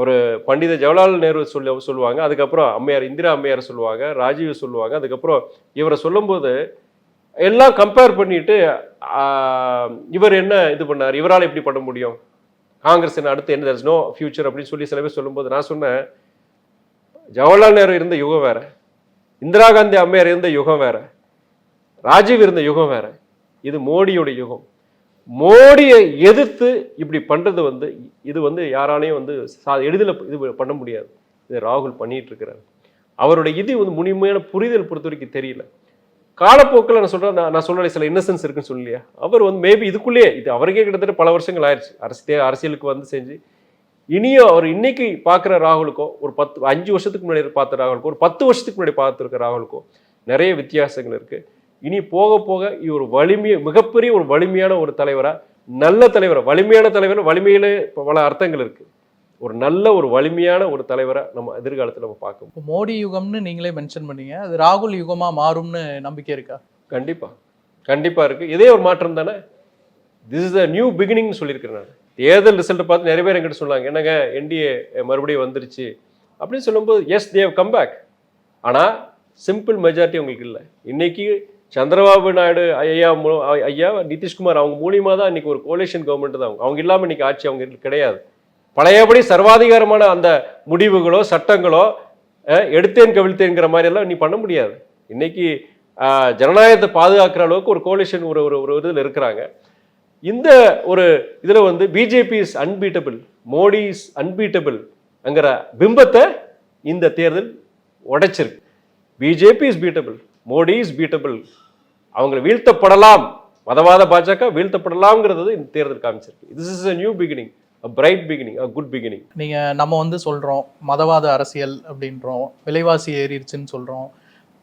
ஒரு பண்டித ஜவஹர்லால் நேரு சொல்ல சொல்லுவாங்க. அதுக்கப்புறம் அம்மையார் இந்திரா அம்மையார் சொல்லுவாங்க ராஜீவ் சொல்லுவாங்க. அதுக்கப்புறம் இவரை சொல்லும்போது எல்லாம் கம்பேர் பண்ணிட்டு இவர் என்ன இது பண்ணார்? இவரால் எப்படி பண்ண முடியும்? காங்கிரஸ் என்ன அடுத்து என்ன? நோ ஃபியூச்சர் அப்படின்னு சொல்லி சில பேர் சொல்லும்போது நான் சொன்னேன். ஜவஹர்லால் நேரு இருந்த யுகம் வேற. இந்திரா காந்தி அம்மையார் இருந்த யுகம் வேற. ராஜீவ் இருந்த யுகம் வேற. இது மோடியோட யுகம். மோடியை எதிர்த்து இப்படி பண்றது வந்து இது வந்து யாராலையும் வந்து சா- எளிதில் இது பண்ண முடியாது. இது ராகுல் பண்ணிட்டு இருக்கிறார். அவருடைய இது வந்து முழுமையான புரிதல் பொறுத்த வரைக்கும் தெரியல. காலப்போக்கில் நான் சொல்றேன் நான் நான் சொல்றேன் சில இன்னசென்ஸ் இருக்குன்னு சொல்லியா. அவர் வந்து மேபி இதுக்குள்ளேயே இது அவருக்கே கிட்டத்தட்ட பல வருஷங்கள் ஆயிடுச்சு அரசியல் அரசியலுக்கு வந்து செஞ்சு. இனியும் அவர் இன்னைக்கு பார்க்குற ராகுலுக்கோ ஒரு பத்து அஞ்சு வருஷத்துக்கு முன்னாடி பார்த்த ராகுலுக்கோ ஒரு பத்து வருஷத்துக்கு முன்னாடி பார்த்துருக்க ராகுலுக்கோ நிறைய வித்தியாசங்கள் இருக்குது இனி போக போக இவர் வலிமை மிகப்பெரிய ஒரு வலிமையான ஒரு தலைவரா நல்ல தலைவரா வலிமையான தலைவர் வலிமையில பல அர்த்தங்கள் இருக்கு. ஒரு நல்ல ஒரு வலிமையான ஒரு தலைவரை நம்ம எதிர்காலத்துல நம்ம பார்க்க இப்போ மோடி யுகம்னு நீங்களே மென்ஷன் பண்ணீங்க. அது ராகுல் யுகமா மாறும்னு நம்பிக்கை இருக்கா? கண்டிப்பா. கண்டிப்பா இருக்கு. இதே ஒரு மாற்றம் தானே? திஸ் இஸ் அ நியூ பிகினிங்னு சொல்லியிருக்கிறேன் நான். தேர்தல் ரிசல்ட் பார்த்து நிறைய பேர் என்கிட்ட சொன்னாங்க என்னங்க என்டிஏ மறுபடியும் வந்துருச்சு. அப்படின்னு சொல்லும்போது எஸ் தேவ் கம் பேக் ஆனால் சிம்பிள் மெஜாரிட்டி உங்களுக்கு இல்லை. இன்னைக்கு சந்திரபாபு நாயுடு ஐயா மூ- ஐயா நிதிஷ்குமார் அவங்க மூலியமாக தான் இன்றைக்கி ஒரு கோலேஷன் கவர்மெண்ட் தான். அவங்க அவங்க இல்லாமல் இன்னைக்கு ஆட்சி அவங்க கிடையாது. பழையபடி சர்வாதிகாரமான அந்த முடிவுகளோ சட்டங்களோ எடுத்தேன் கவிழ்த்தேங்கிற மாதிரி எல்லாம் நீ பண்ண முடியாது. இன்னைக்கு ஜனநாயகத்தை பாதுகாக்கிற அளவுக்கு ஒரு கோலிஷன் ஒரு ஒரு ஒரு இதில் இருக்கிறாங்க. இந்த ஒரு இதில் வந்து BJP is unbeatable Modi is unbeatable அங்கிற பிம்பத்தை இந்த தேர்தல் உடைச்சிருக்கு. BJP is beatable Modi is beatable அவங்க வீழ்த்தப்படலாம். மதவாத பாஜக வீழ்த்தப்படலாம்ங்கிறது இந்த தேர்தல் காமிச்சிருக்கு. This is a new beginning a bright beginning a good beginning நீங்க நம்ம வந்து சொல்றோம் மதவாத அரசியல் அப்படின்றோம் விலைவாசி ஏறிடுச்சுன்னு சொல்றோம்.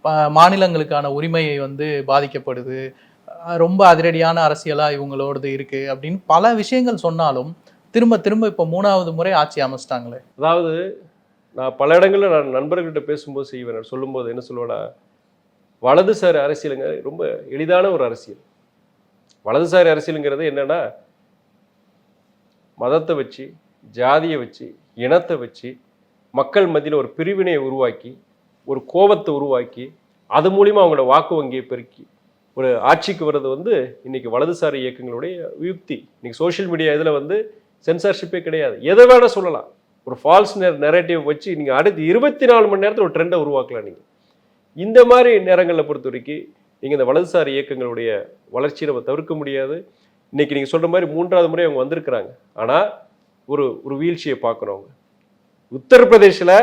ப- மாநிலங்களுக்கான உரிமையை வந்து பாதிக்கப்படுது. ரொம்ப அதிரடியான அரசியலா இவங்களோடது இருக்கு அப்படின்னு பல விஷயங்கள் சொன்னாலும் திரும்ப திரும்ப இப்போ மூணாவது முறை ஆட்சி அமைச்சிட்டாங்களே. அதாவது நான் பல இடங்கள்ல நான் நண்பர்கள்ட்ட பேசும்போது செய்வேன். சொல்லும்போது என்ன சொல்லுவேன்னா வலதுசாரி அரசியலுங்க ரொம்ப எளிதான ஒரு அரசியல். வலதுசாரி அரசியலுங்கிறது என்னன்னா மதத்தை வச்சு ஜாதியை வச்சு இனத்தை வச்சு மக்கள் மத்தியில் ஒரு பிரிவினையை உருவாக்கி ஒரு கோபத்தை உருவாக்கி அது மூலிமா அவங்களோட வாக்கு வங்கியை பெருக்கி ஒரு ஆட்சிக்கு வர்றது வந்து இன்னைக்கு வலதுசாரி இயக்கங்களுடைய யுக்தி. இன்னைக்கு சோஷியல் மீடியா இதில் வந்து சென்சார்ஷிப்பே கிடையாது. எதை வேணால் சொல்லலாம். ஒரு ஃபால்ஸ் நெரேட்டிவ் வச்சு நீங்கள் அடுத்து இருபத்தி நாலு மணி நேரத்தில் ஒரு ட்ரெண்டை உருவாக்கலாம் நீங்கள் இந்த மாதிரி நேரங்களில் பொறுத்த வரைக்கும் நீங்கள் இந்த வலதுசாரி இயக்கங்களுடைய வளர்ச்சியை நம்ம தவிர்க்க முடியாது. இன்னைக்கு நீங்கள் சொல்கிற மாதிரி மூன்றாவது முறை அவங்க வந்திருக்கிறாங்க. ஆனால் ஒரு ஒரு வீழ்ச்சியை பார்க்கணும் அவங்க உத்தரப்பிரதேசில்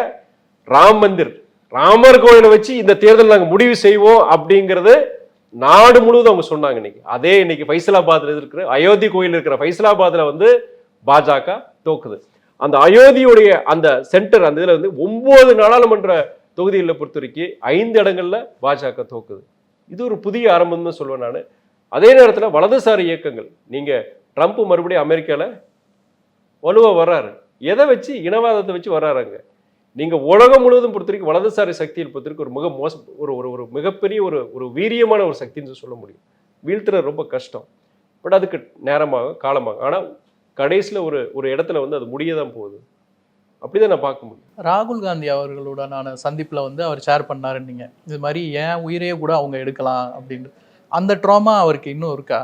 ராம் மந்திர் ராமர் கோயிலை வச்சு இந்த தேர்தல் நாங்கள் முடிவு செய்வோம் அப்படிங்கிறது நாடு முழுவதும் அவங்க சொன்னாங்க இன்னைக்கு. அதே இன்னைக்கு ஃபைசலாபாத்தில் இருக்கிற அயோத்தி கோயில் இருக்கிற ஃபைசலாபாத்தில் வந்து பாஜக தோக்குது. அந்த அயோத்தியுடைய அந்த சென்டர் அந்த இதில் வந்து ஒன்பது நாடாளுமன்ற தொகுதிகளில் பொறுத்த வரைக்கும் ஐந்து இடங்களில் பாஜக தோக்குது. இது ஒரு புதிய ஆரம்பம்னு தான் சொல்லுவேன் நான். அதே நேரத்தில் வலதுசாரி இயக்கங்கள் நீங்கள் ட்ரம்ப் மறுபடியும் அமெரிக்காவில் வலுவாக வர்றாரு. எதை வச்சு? இனவாதத்தை வச்சு வர்றாருங்க நீங்கள் உலகம் முழுவதும் பொறுத்த வரைக்கும் வலதுசாரி சக்தியில் பொறுத்த வரைக்கும் ஒரு மிக மோச ஒரு ஒரு ஒரு மிகப்பெரிய ஒரு ஒரு வீரியமான ஒரு சக்தின்னு சொல்ல முடியும். வீழ்த்துறது ரொம்ப கஷ்டம். பட் அதுக்கு நேரமாகும் காலமாகும் ஆனால் கடைசியில் ஒரு ஒரு இடத்துல வந்து அது முடிய தான் போகுது. அப்படிதான் நான் பார்க்க முடியும். ராகுல் காந்தி அவர்களுடனான சந்திப்புல வந்து அவர் ஷேர் பண்ணாருன்னீங்க இது மாதிரி ஏன் உயிரையே கூட அவங்க எடுக்கலாம் அப்படின்னு. அந்த ட்ராமா அவருக்கு இன்னும் இருக்கா?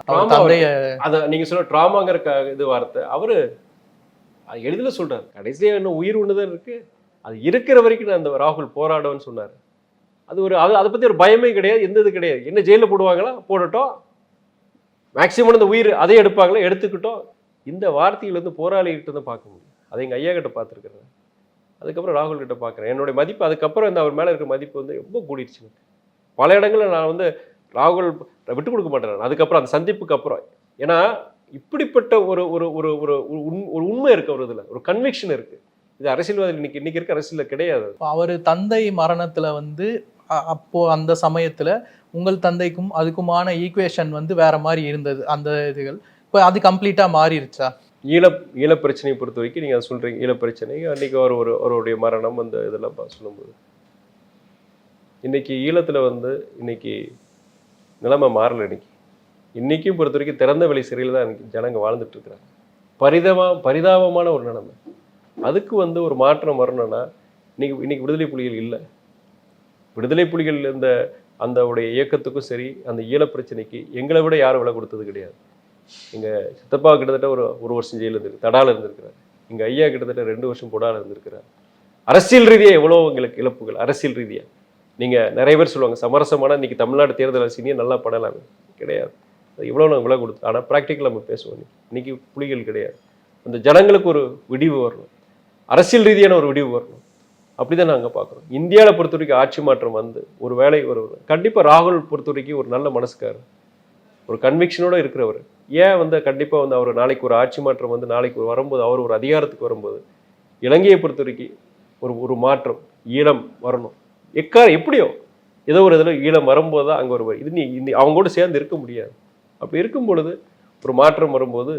அதை நீங்க சொல்ல ட்ராமாங்கிற இது வார்த்தை அவரு அது எளிதில் சொல்றாரு. கடைசியா இன்னும் உயிர் ஒண்ணுதான் இருக்கு. அது இருக்கிற வரைக்கும் நான் அந்த ராகுல் போராடுவேன்னு சொன்னார். அது ஒரு அது அதை பத்தி ஒரு பயமே கிடையாது எந்த இது கிடையாது. என்ன ஜெயிலில் போடுவாங்களா? போடட்டும். மேக்சிமம் இந்த உயிர் அதை எடுப்பாங்களா? எடுத்துக்கிட்டோம். இந்த வார்த்தைகள் வந்து போராளிகிட்ட தான் பார்க்க முடியும். அதை எங்க ஐயா கிட்ட பார்த்துருக்குறேன். அதுக்கப்புறம் ராகுல் கிட்ட பார்க்குறேன் என்னுடைய மதிப்பு அதுக்கப்புறம் இந்த அவர் மேலே இருக்க மதிப்பு வந்து ரொம்ப கூடிடுச்சு பல இடங்களில் நான் வந்து ராகுல் விட்டு கொடுக்க மாட்டேன் அதுக்கப்புறம் அந்த சந்திப்புக்கு அப்புறம். ஏன்னா இப்படிப்பட்ட ஒரு ஒரு ஒரு ஒரு ஒரு உண்- ஒரு உண்மை இருக்கு ஒரு இதில். ஒரு கன்விக்ஷன் இருக்கு. இது அரசியல்வாதி இன்னைக்கு இன்னைக்கு இருக்க அரசியல்ல கிடையாது. அவர் தந்தை மரணத்துல வந்து அப்போ அந்த சமயத்துல உங்கள் தந்தைக்கும் அதுக்குமான ஈக்குவேஷன் வந்து வேற மாதிரி இருந்தது. அந்த இதுகள். இப்போ அது கம்ப்ளீட்டா மாறிடுச்சா? ஈழ ஈழ பிரச்சனையை பொறுத்த வரைக்கும் நீங்கள் அதை சொல்கிறீங்க ஈழ பிரச்சனை அன்றைக்கி ஒரு ஒரு அவருடைய மரணம் அந்த இதெல்லாம் பா- சொல்லும்போது. இன்றைக்கி ஈழத்தில் வந்து இன்னைக்கு நிலைமை மாறல இன்னைக்கு. இன்றைக்கும் பொறுத்த வரைக்கும் திறந்த வெளி சிறையில் தான் இன்னைக்கு ஜனங்க வாழ்ந்துட்டு இருக்கிறாங்க. பரிதமா பரிதாபமான ஒரு நிலைமை. அதுக்கு வந்து ஒரு மாற்றம் வரணும்னா இன்னைக்கு இன்னைக்கு விடுதலை புலிகள் இல்லை. விடுதலை புலிகள் இந்த அந்த உடைய இயக்கத்துக்கும் சரி அந்த ஈழ பிரச்சனைக்கு எங்களை விட யாரும் விலை கொடுத்தது கிடையாது. எங்கள் சித்தப்பா கிட்டத்தட்ட ஒரு ஒரு வருஷம் ஜெயிலில் இருந்து தடால இருந்திருக்கிறார். எங்கள் ஐயா கிட்டத்தட்ட ரெண்டு வருஷம் பொடால இருந்திருக்கிறார். அரசியல் ரீதியாக எவ்வளோ எங்களுக்கு இழப்புகள்? அரசியல் ரீதியாக நீங்கள் நிறைய பேர் சொல்லுவாங்க சமரசமான இன்னைக்கு தமிழ்நாடு தேர்தல் அரசினியே நல்லா படலாம். கிடையாது. அது இவ்வளோ நாங்கள் விலை கொடுத்து ஆனால் ப்ராக்டிக்கலாக நம்ம பேசுவோம் இன்னைக்கு. புலிகள் கிடையாது. அந்த ஜனங்களுக்கு ஒரு விடிவு வரணும். அரசியல் ரீதியான ஒரு விடிவு வரணும். அப்படிதான் நாங்கள் பார்க்குறோம். இந்தியாவில் பொறுத்த வரைக்கும் ஆட்சி மாற்றம் வந்து ஒரு வேலை ஒரு கண்டிப்பாக ராகுல் பொறுத்த வரைக்கும் ஒரு நல்ல மனசுக்கார் ஒரு கன்விக்ஷனோட இருக்கிறவர். ஏன் வந்து கண்டிப்பாக வந்து அவர் நாளைக்கு ஒரு ஆட்சி மாற்றம் வந்து நாளைக்கு ஒரு வரும்போது அவர் ஒரு அதிகாரத்துக்கு வரும்போது இலங்கையை பொறுத்த வரைக்கும் ஒரு ஒரு மாற்றம் ஈழம் வரணும். எக்கார எப்படியோ? ஏதோ ஒரு இதில் ஈழம் வரும்போது தான் அங்கே ஒரு இது நீ இந்த அவங்க கூட சேர்ந்து இருக்க முடியாது. அப்படி இருக்கும் பொழுது ஒரு மாற்றம் வரும்போது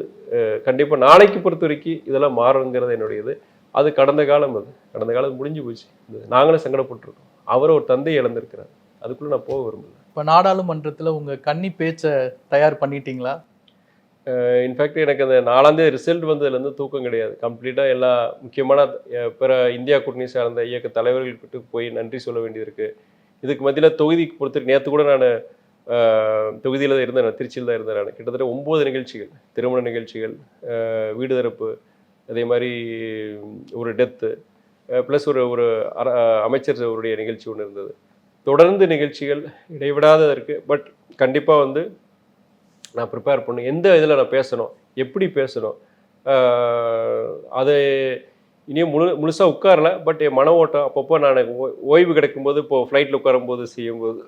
கண்டிப்பாக நாளைக்கு பொறுத்த வரைக்கும் இதெல்லாம் மாறுங்கிறது என்னுடைய இது அது கடந்த காலம் அது. கடந்த காலம் முடிஞ்சு போச்சு. நாங்களும் சங்கடப்பட்டிருக்கோம். அவர் ஒரு தந்தை இழந்திருக்கிறார். அதுக்குள்ளே நான் போக விரும்பல. இப்போ நாடாளுமன்றத்தில் உங்கள் கன்னி பேச்சை தயார் பண்ணிட்டீங்களா? இன்ஃபேக்ட் எனக்கு அந்த நாலாந்தேதி ரிசல்ட் வந்ததுலேருந்து தூக்கம் கிடையாது. கம்ப்ளீட்டாக எல்லா முக்கியமான பிற இந்தியா கூட்டணி சார்ந்த இயக்க தலைவர்கள்கிட்ட போய் நன்றி சொல்ல வேண்டியது இருக்குது இதுக்கு மத்தியில் தொகுதிக்கு பொறுத்து நேற்று கூட நான் தொகுதியில் தான் இருந்தேன். திருச்சியில் தான் இருந்தேன் நான். கிட்டத்தட்ட ஒம்பது நிகழ்ச்சிகள். திருமண நிகழ்ச்சிகள் வீடு திறப்பு அதே மாதிரி ஒரு டெத்து ப்ளஸ் ஒரு ஒரு அமைச்சர் அவருடைய நிகழ்ச்சி ஒன்று இருந்தது. தொடர்ந்து நிகழ்ச்சிகள் இடைவிடாத இருக்குது பட் கண்டிப்பாக வந்து நான் ப்ரிப்பேர் பண்ணணும் எந்த இதில் நான் பேசணும்? எப்படி பேசணும்? அது இனியும் முழு முழுசாக உட்காரல பட் என் மன ஓட்டம் அப்பப்போ நான் ஓ- ஓய்வு கிடைக்கும்போது இப்போ ஃப்ளைட்டில் உட்காரும்போது செய்யும்போது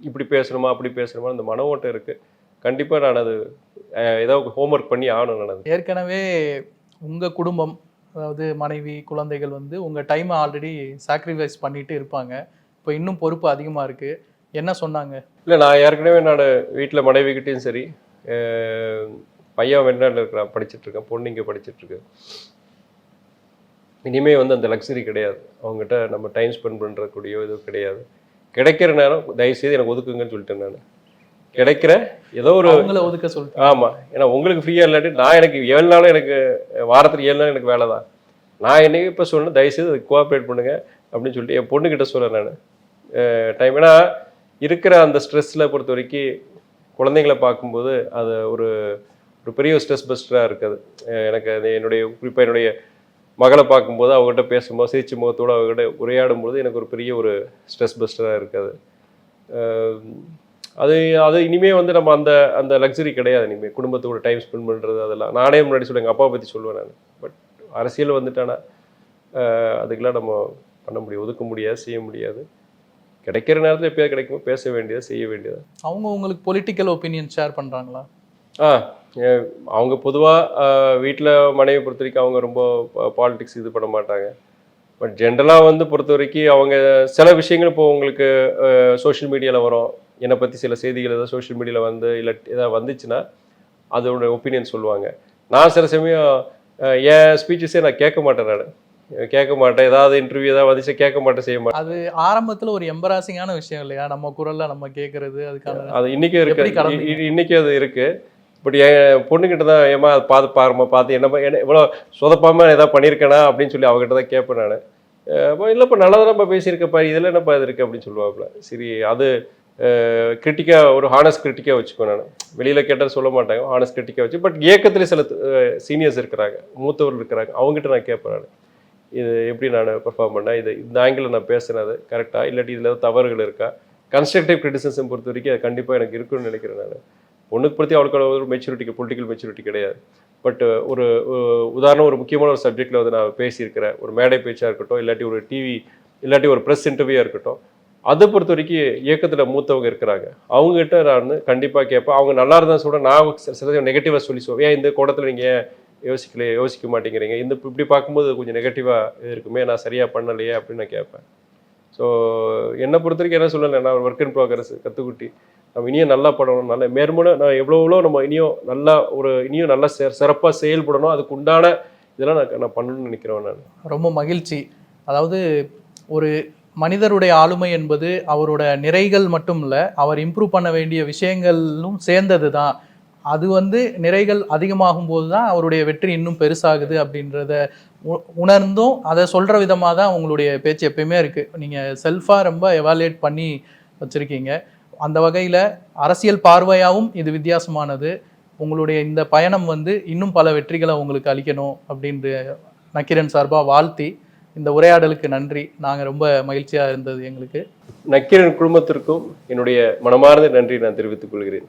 இப்படி பேசணுமா அப்படி பேசணுமா அந்த மன ஓட்டம் இருக்குது கண்டிப்பாக நான் அது ஆஹ் ஏதாவது ஹோம்ஒர்க் பண்ணி ஆகணும் நான் ஏற்கனவே உங்கள் குடும்பம் அதாவது மனைவி குழந்தைகள் வந்து உங்கள் டைமை ஆல்ரெடி சாக்ரிஃபைஸ் பண்ணிட்டு இருப்பாங்க. இப்போ இன்னும் பொறுப்பு அதிகமாக இருக்குது என்ன சொன்னாங்க? இல்லை நான் ஏற்கனவே நான் வீட்டில் மனைவிக்கிட்டேயும் சரி பையன் வெளிநாட்டில் இருக்கிறான் படிச்சுட்டு இருக்கேன் பொண்ணு இங்கே படிச்சுட்டு இருக்கு. இனிமே வந்து அந்த லக்ஸரி கிடையாது. அவங்ககிட்ட நம்ம டைம் ஸ்பெண்ட் பண்ணுறக்கூடிய இது கிடையாது. கிடைக்கிற நேரம் தயவுசெய்து எனக்கு ஒதுக்குங்கன்னு சொல்லிட்டேன் நான். கிடைக்கிற ஏதோ ஒரு ஒதுக்க சொல்லிட்டு ஆமாம் ஏன்னா உங்களுக்கு ஃப்ரீயாக இல்லாட்டி நான் எனக்கு ஏழு நாளும் எனக்கு வாரத்துக்கு ஏழு நாள் எனக்கு வேலை தான் நான் என்னைக்கு இப்போ சொன்னேன் தயவுசெய்து கோஆப்ரேட் பண்ணுங்க அப்படின்னு சொல்லிட்டு என் பொண்ணுக்கிட்ட சொல்கிறேன் நான். டைம் ஏன்னா இருக்கிற அந்த ஸ்ட்ரெஸ்ஸில் பொறுத்த வரைக்கும் குழந்தைங்கள பார்க்கும்போது அது ஒரு ஒரு பெரிய ஸ்ட்ரெஸ் பஸ்டராக இருக்குது. எனக்கு அது என்னுடைய குறிப்பாக என்னுடைய மகளை பார்க்கும்போது அவங்ககிட்ட பேசும்போது சிரிச்சு முகத்தோடு அவங்ககிட்ட உரையாடும் போது எனக்கு ஒரு பெரிய ஒரு ஸ்ட்ரெஸ் பஸ்டராக இருக்குது. அது அது இனிமேல் வந்து நம்ம அந்த அந்த லக்ஸரி கிடையாது இனிமேல் குடும்பத்தோட டைம் ஸ்பெண்ட் பண்ணுறது அதெல்லாம். நானே முன்னாடி சொல்லுவேன் எங்கள் அப்பா பற்றி சொல்லுவேன் நான். பட் அரசியல் வந்துட்டானா அதுக்கெல்லாம் நம்ம பண்ண முடியும். ஒதுக்க முடியாது செய்ய முடியாது. கிடைக்கிற நேரத்தில் எப்பயாவது கிடைக்குமோ பேச வேண்டியது செய்ய வேண்டியது? அவங்க உங்களுக்கு பொலிட்டிக்கல் ஒப்பீனியன் ஷேர் பண்றாங்களா? ஆ அவங்க பொதுவாக வீட்டில் மனைவி பொறுத்த வரைக்கும் அவங்க ரொம்ப பாலிடிக்ஸ் இது பண்ண மாட்டாங்க. பட் ஜென்ரலாக வந்து பொறுத்த வரைக்கும் அவங்க சில விஷயங்கள் இப்போ உங்களுக்கு சோஷியல் மீடியாவில் வரும். என்னை பற்றி சில செய்திகள் ஏதாவது சோஷியல் மீடியாவில் வந்து இல்லை ஏதாவது வந்துச்சுன்னா அதோட ஒப்பீனியன் சொல்லுவாங்க. நான் சில சமயம் என் ஸ்பீச்சஸே நான் கேட்க மாட்டேன் நான். கேட்க மாட்டேன் ஏதாவது இன்டர்வியூ ஏதாவது வந்துச்சு கேட்க மாட்டேன் செய்ய மாட்டேன். அது ஆரம்பத்துல ஒரு எம்பராசிங்கான விஷயம் இல்லையா? நம்ம குரல்ல நம்ம கேக்குறது அதுக்கான அது இன்னைக்கும் இருக்கு. எப்படி கடந்தீங்க? இ- இ- இன்னைக்கு அது இருக்கு. பட் என் பொண்ணுக்கிட்ட தான் ஏமா அதை பார்த்து பாருமா பார்த்து என்னப்பா என்ன இவ்வளோ சொதப்பாமல் ஏதாவது பண்ணியிருக்கேனா அப்படின்னு சொல்லி அவகிட்ட தான் கேட்பேன் நான். இல்லைப்பா நல்லா தானப்பா பேசியிருக்கப்பா இதில் என்னப்பா இது இருக்குது அப்படின்னு சொல்லுவாப்புல. சரி அது கிரிட்டிக்காக ஒரு ஹானஸ் கிரிட்டிக்காக வச்சுக்குவேன் நான். வெளியில் கேட்டால் சொல்ல மாட்டாங்க ஹானஸ் கிரிட்டிக்காக வச்சு. பட் ஏக்கத்தில் சில சீனியர்ஸ் இருக்கிறாங்க மூத்தவர்கள் இருக்கிறாங்க அவங்ககிட்ட நான் கேட்பேன் நான். இது எப்படி நான் பெர்ஃபார்ம் பண்ணேன்? இது இந்த ஆங்கிளில் நான் பேசுனது கரெக்டாக இல்லாட்டி இதில் ஏதாவது தவறுகள் இருக்கா? கன்ஸ்ட்ரக்டிவ் கிரிட்டிசிசம் பொறுத்த வரைக்கும் அது கண்டிப்பாக எனக்கு இருக்குன்னு நினைக்கிறேன் நான். பொண்ணுக்கு பற்றி அவளுக்கு ஒரு மெச்சூரிட்டிக்கு பொலிட்டிக்கல் மெச்சூரிட்டி கிடையாது. பட் ஒரு உதாரணம் ஒரு முக்கியமான ஒரு சப்ஜெக்டில் வந்து நான் பேசியிருக்கிறேன். ஒரு மேடை பேச்சாக இருக்கட்டும் இல்லாட்டி ஒரு டிவி இல்லாட்டி ஒரு ப்ரெஸ் இன்டர்வியூவாக இருக்கட்டும். அதை பொறுத்த வரைக்கும் இயக்கத்தில் மூத்தவங்க இருக்கிறாங்க. அவங்ககிட்ட நான் கண்டிப்பாக கேட்பேன். அவங்க நல்லா இருந்தால் சொல்ல நான் சில நெகட்டிவாக சொல்லி சொல்லுவேன் ஏன் இந்த கூடத்தில் நீங்கள் யோசிக்கலையே யோசிக்க மாட்டேங்கிறீங்க. இந்த இப்படி பார்க்கும்போது கொஞ்சம் நெகட்டிவாக இருக்குமே நான் சரியாக பண்ணலையே அப்படின்னு நான் கேட்பேன். ஸோ என்னை பொறுத்த வரைக்கும் என்ன சொல்லலை நான் ஒர்க் இன் ப்ரோக்ரஸ் கற்றுக்குட்டி நம்ம இனியும் நல்லா பண்ணணும் நல்ல மேற்மூலம் நான் எவ்வளோ எவ்வளோ நம்ம இனியும் நல்லா ஒரு இனியும் நல்லா சிறப்பாக செயல்படணும் அதுக்கு உண்டான இதெல்லாம் நான் நான் பண்ணணும்னு நினைக்கிறேன் நான். ரொம்ப மகிழ்ச்சி. அதாவது ஒரு மனிதருடைய ஆளுமை என்பது அவரோட நிறைகள் மட்டும் இல்லை அவர் இம்ப்ரூவ் பண்ண வேண்டிய விஷயங்களும் சேர்ந்தது தான் அது வந்து நிறைகள் அதிகமாகும் போது தான் அவருடைய வெற்றி இன்னும் பெருசாகுது அப்படின்றத உணர்ந்தும் அதை சொல்கிற விதமாக தான் உங்களுடைய பேச்சு எப்பயுமே இருக்குது நீங்கள் செல்ஃபாக ரொம்ப எவாலுவேட் பண்ணி வச்சுருக்கீங்க. அந்த வகையில் அரசியல் பார்வையாகவும் இது வித்தியாசமானது. உங்களுடைய இந்த பயணம் வந்து இன்னும் பல வெற்றிகளை உங்களுக்கு அளிக்கணும் அப்படின்ற நக்கிரன் சார்பாக வாழ்த்தி இந்த உரையாடலுக்கு நன்றி. நாங்கள் ரொம்ப மகிழ்ச்சியாக இருந்தது எங்களுக்கு. நக்கீரன் குடும்பத்திற்கும் என்னுடைய மனமார்ந்த நன்றி நான் தெரிவித்துக் கொள்கிறேன்.